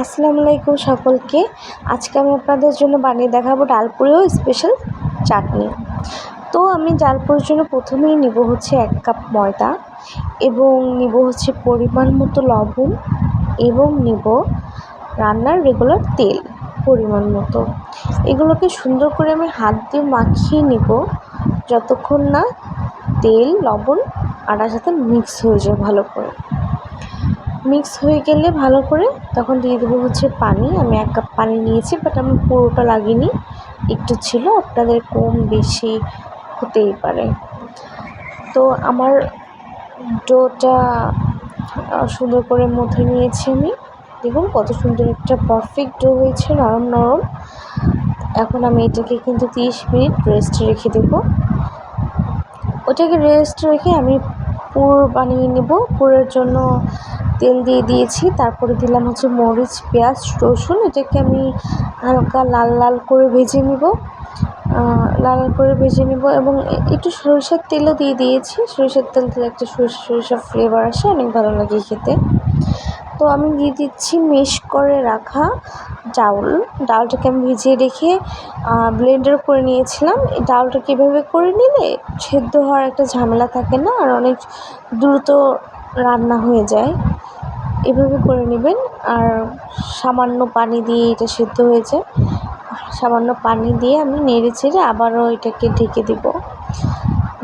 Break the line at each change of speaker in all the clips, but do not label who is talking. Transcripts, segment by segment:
আসসালামু আলাইকুম সকলকে। আজকে আমি আপনাদের জন্য বানিয়ে দেখাবো ডালপুরেও স্পেশাল চাটনি। তো আমি ডালপুরির জন্য প্রথমেই নিব হচ্ছে এক কাপ ময়দা এবং নিব হচ্ছে পরিমাণ মতো লবণ এবং নিব রান্নার রেগুলার তেল পরিমাণ মতো। এগুলোকে সুন্দর করে আমি হাত দিয়ে মাখিয়ে নিব যতক্ষণ না তেল, লবণ আটার সাথে মিক্স হয়ে যায় ভালো করে। মিক্স হয়ে গেলে ভালো করে তখন দিয়ে দেবো হচ্ছে পানি। আমি এক কাপ পানি নিয়েছি বাট আমি পুরোটা লাগিনি। একটু ছিল, আপনাদের কম বেশি হতেই পারে। তো আমার ডোটা সুন্দর করে মধ্যে নিয়েছি আমি। দেখুন কত সুন্দর একটা পারফেক্ট ডো হয়েছে, নরম নরম। এখন আমি এটাকে কিন্তু তিরিশ মিনিট রেস্টে রেখে দেবো। ওটাকে রেস্ট রেখে আমি পুর বানিয়ে নেব। পুরের জন্য তেল দিয়ে দিয়েছি, তারপরে দিলাম হচ্ছে মরিচ, পেঁয়াজ, রসুন, এটাকে আমি হালকা লাল লাল করে ভেজে নেব। লাল করে ভেজে নেব এবং একটু সরিষার তেলও দিয়ে দিয়েছি। সরিষার তেল দিলে একটা সরিষা সরিষা ফ্লেভার আসে, অনেক ভালো লাগে খেতে। তো আমি দিয়ে দিচ্ছি মিশ করে রাখা ডাউল। ডালটাকে আমি ভিজিয়ে রেখে ব্লেন্ডার করে নিয়েছিলাম। এই ডালটাকে এভাবে করে নিলে সেদ্ধ হওয়ার একটা ঝামেলা থাকে না, আর অনেক দ্রুত রান্না হয়ে যায়। এভাবে করে নেবেন। আর সামান্য পানি দিয়ে এটা সেদ্ধ হয়েছে। সামান্য পানি দিয়ে আমি নেড়ে চেড়ে আবারও এটাকে ঢেকে দেব।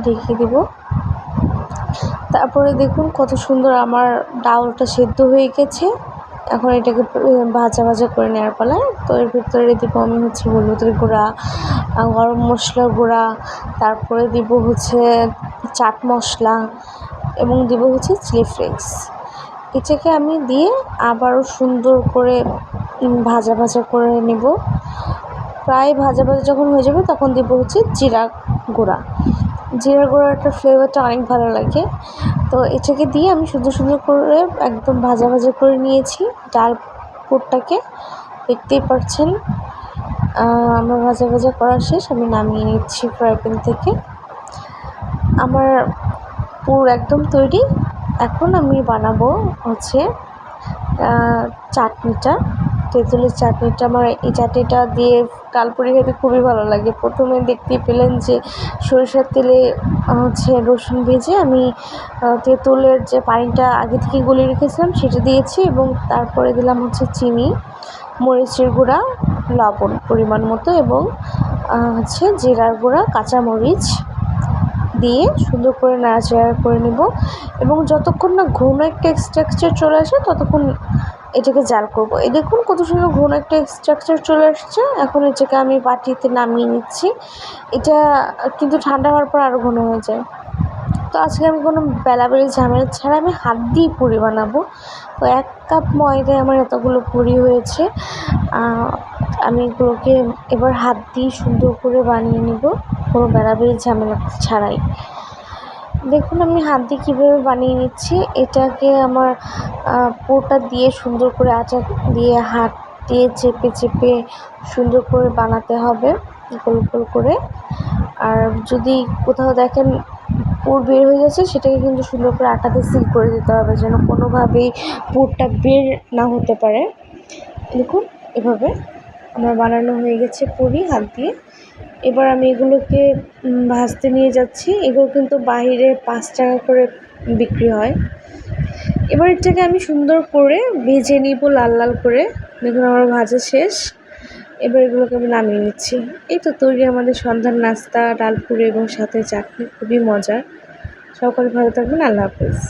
ঢেকে দেব। তারপরে দেখুন কত সুন্দর আমার ডাউলটা সেদ্ধ হয়ে গেছে। এখন এটাকে ভাজা ভাজা করে নেওয়ার পালায় তো এর ভিতরে দিব আমি হচ্ছে হলুদের গুঁড়া গরম মশলার গুঁড়া। তারপরে দিব হচ্ছে চাট মশলা এবং দিব হচ্ছে চিলি ফ্লেক্স। এটাকে আমি দিয়ে আবারও সুন্দর করে ভাজা ভাজা করে নেব। প্রায় ভাজা ভাজা যখন হয়ে যাবে তখন দেবো হচ্ছে জিরা গুঁড়া। জিরা গুঁড়াটার ফ্লেভারটা অনেক ভালো লাগে। তো এটাকে দিয়ে আমি সুন্দর সুন্দর করে একদম ভাজা ভাজা করে নিয়েছি। ডাল পুরটাকে দেখতেই পাচ্ছেন আমার ভাজা ভাজা করা শেষ, আমি নামিয়ে নিচ্ছি ফ্রাই প্যান থেকে। আমার পুর একদম তৈরি। এখন আমি বানাবো হচ্ছে চাটনিটা, তেঁতুলের চাটনিটা। আমার এই চাটনিটা দিয়ে ডালপুরি খেতে খুবই ভালো লাগে। প্রথমে দেখতে পেলেন যে সরিষার তেলে হচ্ছে রসুন ভেজে আমি তেঁতুলের যে পানিটা আগে থেকে গলিয়ে রেখেছিলাম সেটা দিয়েছি এবং তারপরে দিলাম হচ্ছে চিনি, মরিচের গুঁড়া, লবণ পরিমাণ মতো এবং হচ্ছে জিরার গুঁড়া, কাঁচামরিচ দিয়ে সুন্দর করে নাড়াচাড়া করে নেব এবং যতক্ষণ না ঘন একটা স্ট্রাকচার চলে আসে ততক্ষণ এটাকে জাল করব। এই দেখুন কত সুন্দর ঘন একটা স্ট্রাকচার চলে আসছে। এখন এটাকে আমি বাটিতে নামিয়ে নিচ্ছি। এটা কিন্তু ঠান্ডা হওয়ার পর আরও ঘন হয়ে যায়। তো আজকে আমি কোনো বেলাবেলি ঝামেলা ছাড়া আমি হাত দিয়ে পুরি বানাবো। তো এক কাপ ময়দায় আমার এতগুলো পুরি হয়েছে। আমি এগুলোকে এবার হাত দিয়ে সুন্দর করে বানিয়ে নেব। কোনো বেড়াবেড়ি ঝামেলা ছাড়াই। দেখুন, আমি হাত দিয়ে কীভাবে বানিয়ে নিচ্ছি। এটাকে আমার পুরোটা দিয়ে সুন্দর করে আটা দিয়ে, হাত দিয়ে চেপে চেপে সুন্দর করে বানাতে হবে, গোল গোল করে। আর যদি কোথাও দেখেন পুর বের হয়ে যাচ্ছে সেটাকে কিন্তু সুন্দর করে আটাতে সিল করে দিতে হবে, যেন কোনোভাবেই পুরটা বের না হতে পারে। দেখুন, এভাবে আমার বানানো হয়ে গেছে পুরি, হাত দিয়ে। এবার আমি এগুলোকে ভাজতে নিয়ে যাচ্ছি। এগুলো কিন্তু বাইরে পাঁচ টাকা করে বিক্রি হয়। এবার এটাকে আমি সুন্দর করে ভেজে নিব লাল লাল করে। দেখুন আমার ভাজা শেষ। এবার এগুলোকে আমি নামিয়ে নিচ্ছি। এই তো তৈরি আমাদের সন্ধ্যার নাস্তা ডালপুরি এবং সাথে চাটনি। খুবই মজার। সকলে ভালো থাকবেন। আল্লাহ হাফেজ।